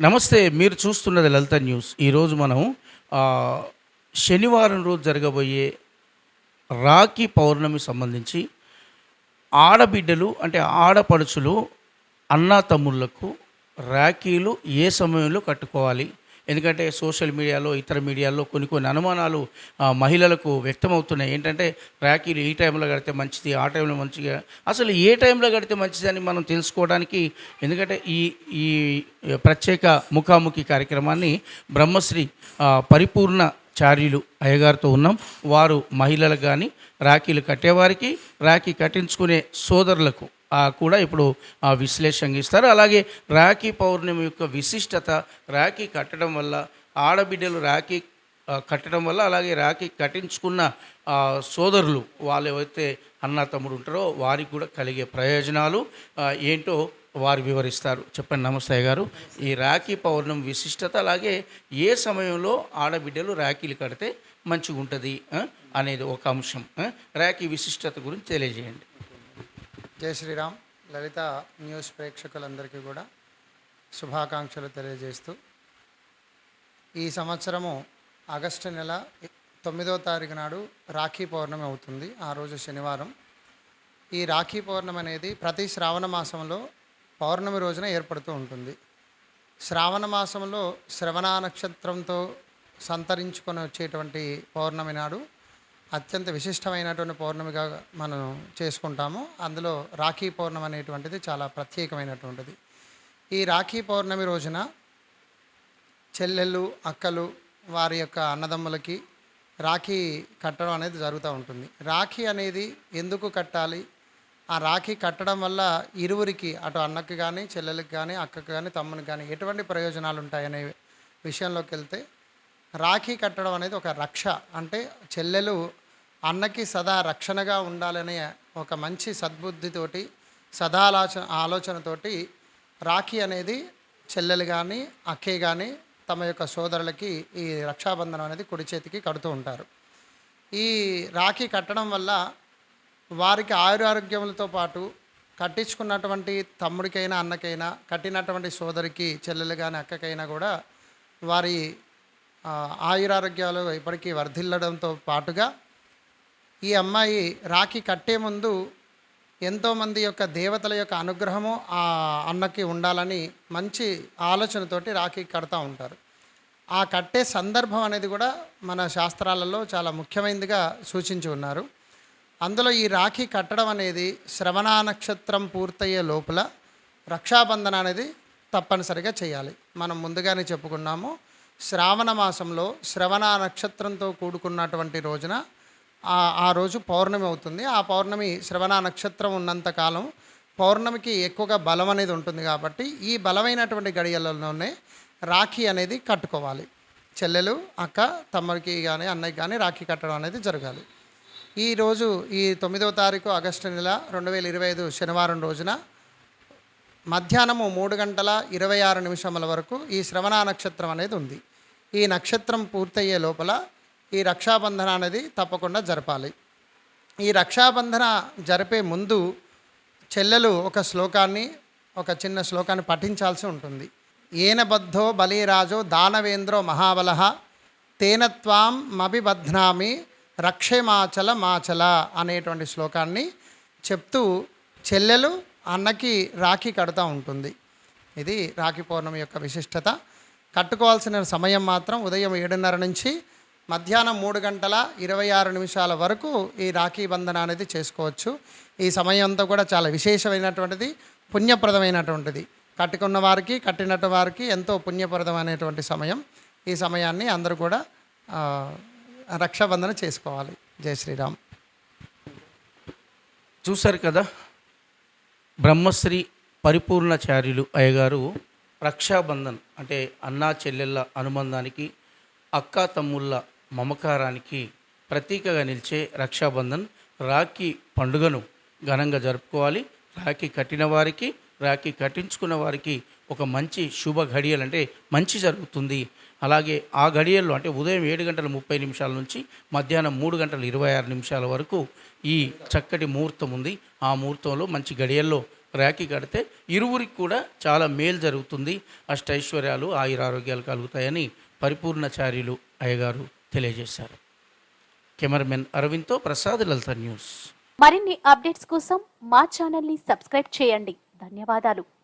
నమస్తే మీరు చూస్తున్నది లలిత న్యూస్. ఈరోజు మనం శనివారం రోజు జరగబోయే రాఖీ పౌర్ణమి సంబంధించి ఆడబిడ్డలు అంటే ఆడపడుచులు అన్నా తమ్ముళ్ళకు రాఖీలు ఏ సమయంలో కట్టుకోవాలి? ఎందుకంటే సోషల్ మీడియాలో ఇతర మీడియాలో కొన్ని కొన్ని అనుమానాలు మహిళలకు వ్యక్తమవుతున్నాయి. ఏంటంటే ర్యాకీలు ఈ టైంలో కడితే మంచిది ఆ టైంలో మంచిగా అసలు ఏ టైంలో కడితే మంచిది అని మనం తెలుసుకోవడానికి ఎందుకంటే ఈ ఈ ప్రత్యేక ముఖాముఖి కార్యక్రమాన్ని బ్రహ్మశ్రీ పరిపూర్ణ చార్యులు అయ్యగారితో ఉన్నాం. వారు మహిళలకు కానీ రాఖీలు కట్టేవారికి రాఖీ కట్టించుకునే సోదరులకు కూడా ఇప్పుడు ఆ, విశ్లేషణ ఇస్తారు. అలాగే రాఖీ పౌర్ణమి యొక్క విశిష్టత రాఖీ కట్టడం వల్ల ఆడబిడ్డలు రాఖీ కట్టడం వల్ల అలాగే రాఖీ కట్టించుకున్న సోదరులు వాళ్ళు ఎవరైతే అన్న తమ్ముడు ఉంటారో వారికి కూడా కలిగే ప్రయోజనాలు ఏంటో వారు వివరిస్తారు. చెప్పండి నమస్తే గారు ఈ రాఖీ పౌర్ణమి విశిష్టత అలాగే ఏ సమయంలో ఆడబిడ్డలు రాఖీలు కడితే మంచిగా ఉంటుంది అనేది ఒక అంశం రాఖీ విశిష్టత గురించి తెలియజేయండి. జై శ్రీరామ్. లలిత న్యూస్ ప్రేక్షకులందరికీ కూడా శుభాకాంక్షలు తెలియజేస్తూ ఈ సంవత్సరము ఆగస్టు నెల తొమ్మిదో తారీఖు నాడు రాఖీ పౌర్ణమి అవుతుంది ఆ రోజు శనివారం. ఈ రాఖీ పౌర్ణమి అనేది ప్రతి శ్రావణ మాసంలో పౌర్ణమి రోజున ఏర్పడుతూ ఉంటుంది. శ్రావణ మాసంలో శ్రవణ నక్షత్రంతో సంతరించుకొని వచ్చేటువంటి పౌర్ణమి నాడు అత్యంత విశిష్టమైనటువంటి పౌర్ణమిగా మనం చేసుకుంటాము. అందులో రాఖీ పౌర్ణమి అనేటువంటిది చాలా ప్రత్యేకమైనటువంటిది. ఈ రాఖీ పౌర్ణమి రోజున చెల్లెళ్ళు అక్కలు వారి యొక్క అన్నదమ్ములకి రాఖీ కట్టడం అనేది జరుగుతూ ఉంటుంది. రాఖీ అనేది ఎందుకు కట్టాలి? ఆ రాఖీ కట్టడం వల్ల ఇరువురికి అటు అన్నకి కానీ చెల్లెలకి కానీ అక్కకి కానీ తమ్మునికి కానీ ఎటువంటి ప్రయోజనాలు ఉంటాయనే విషయంలోకి వెళ్తే రాఖీ కట్టడం అనేది ఒక రక్ష. అంటే చెల్లెలు అన్నకి సదా రక్షణగా ఉండాలనే ఒక మంచి సద్బుద్ధితోటి సదా ఆలోచన ఆలోచనతోటి రాఖీ అనేది చెల్లెలు కానీ అక్కే కానీ తమ యొక్క సోదరులకి ఈ రక్షాబంధనం అనేది కుడి చేతికి కడుతూ ఉంటారు. ఈ రాఖీ కట్టడం వల్ల వారికి ఆయురారోగ్యములతో పాటు కట్టించుకున్నటువంటి తమ్ముడికైనా అన్నకైనా కట్టినటువంటి సోదరికి చెల్లెలు కానీ అక్కకైనా కూడా వారి ఆయురారోగ్యాలు ఇప్పటికీ వర్ధిల్లడంతో పాటుగా ఈ అమ్మాయి రాఖీ కట్టే ముందు ఎంతోమంది యొక్క దేవతల యొక్క అనుగ్రహము ఆ అన్నకి ఉండాలని మంచి ఆలోచనతోటి రాఖీ కడతా ఉంటారు. ఆ కట్టే సందర్భం అనేది కూడా మన శాస్త్రాలలో చాలా ముఖ్యమైనదిగా సూచించి ఉన్నారు. అందులో ఈ రాఖీ కట్టడం అనేది శ్రవణ నక్షత్రం పూర్తయ్యే లోపల రక్షాబంధన అనేది తప్పనిసరిగా చేయాలి. మనం ముందుగానే చెప్పుకున్నాము శ్రావణ మాసంలో శ్రవణ నక్షత్రంతో కూడుకున్నటువంటి రోజున ఆ రోజు పౌర్ణమి అవుతుంది. ఆ పౌర్ణమి శ్రవణ నక్షత్రం ఉన్నంత కాలం పౌర్ణమికి ఎక్కువగా బలం అనేది ఉంటుంది కాబట్టి ఈ బలమైనటువంటి గడియలలోనే రాఖీ అనేది కట్టుకోవాలి. చెల్లెలు అక్క తమ్ముడికి కానీ అన్నయ్యకి కానీ రాఖీ కట్టడం అనేది జరగాలి. ఈరోజు ఈ తొమ్మిదవ తారీఖు ఆగస్టు నెల రెండు వేల ఇరవై ఐదు శనివారం రోజున మధ్యాహ్నము మూడు గంటల ఇరవై ఆరు నిమిషముల వరకు ఈ శ్రవణ నక్షత్రం అనేది ఉంది. ఈ నక్షత్రం పూర్తయ్యే లోపల ఈ రక్షాబంధన అనేది తప్పకుండా జరపాలి. ఈ రక్షాబంధన జరిపే ముందు చెల్లెలు ఒక శ్లోకాన్ని ఒక చిన్న శ్లోకాన్ని పఠించాల్సి ఉంటుంది. ఏనబద్ధో బలిరాజో దానవేంద్రో మహాబల తేనత్వాం మభిబధ్నామి రక్షమాచల మాచల అనేటువంటి శ్లోకాన్ని చెప్తూ చెల్లెలు అన్నకి రాఖీ కడతా ఉంటుంది. ఇది రాఖీ పౌర్ణమి యొక్క విశిష్టత. కట్టుకోవాల్సిన సమయం మాత్రం ఉదయం ఏడున్నర నుంచి మధ్యాహ్నం మూడు గంటల ఇరవై ఆరు నిమిషాల వరకు ఈ రాఖీ బంధన అనేది చేసుకోవచ్చు. ఈ సమయం అంతా కూడా చాలా విశేషమైనటువంటిది పుణ్యప్రదమైనటువంటిది. కట్టుకున్న వారికి కట్టినట్టు వారికి ఎంతో పుణ్యప్రదమైనటువంటి సమయం. ఈ సమయాన్ని అందరూ కూడా రక్షాబంధన చేసుకోవాలి. జై శ్రీరామ్. చూశారు కదా బ్రహ్మశ్రీ పరిపూర్ణచార్యులు అయ్యగారు రక్షాబంధన్ అంటే అన్నా చెల్లెళ్ళ అనుబంధానికి అక్కా తమ్ముళ్ళ మమకారానికి ప్రతీకగా నిలిచే రక్షాబంధన్ రాఖీ పండుగను ఘనంగా జరుపుకోవాలి. రాఖీ కట్టిన వారికి రాఖీ కట్టించుకున్న వారికి ఒక మంచి శుభ ఘడియలు అంటే మంచి జరుగుతుంది. అలాగే ఆ ఘడియల్లో అంటే ఉదయం ఏడు గంటల ముప్పై నిమిషాల నుంచి మధ్యాహ్నం మూడు గంటల ఇరవై ఆరు నిమిషాల వరకు ఈ చక్కటి ముహూర్తం ఉంది. ఆ ముహూర్తంలో మంచి ఘడియల్లో రాఖీ కడితే ఇరువురికి కూడా చాలా మేలు జరుగుతుంది. అష్టైశ్వర్యాలు ఆయురారోగ్యాలు కలుగుతాయని పరిపూర్ణచార్యులు అయ్యగారు తెలియజేశారు. కెమెరామెన్ అరవింద్తో ప్రసాద్ లలిత న్యూస్. మరిన్ని అప్డేట్స్ కోసం మా ఛానల్ని సబ్స్క్రైబ్ చేయండి. ధన్యవాదాలు.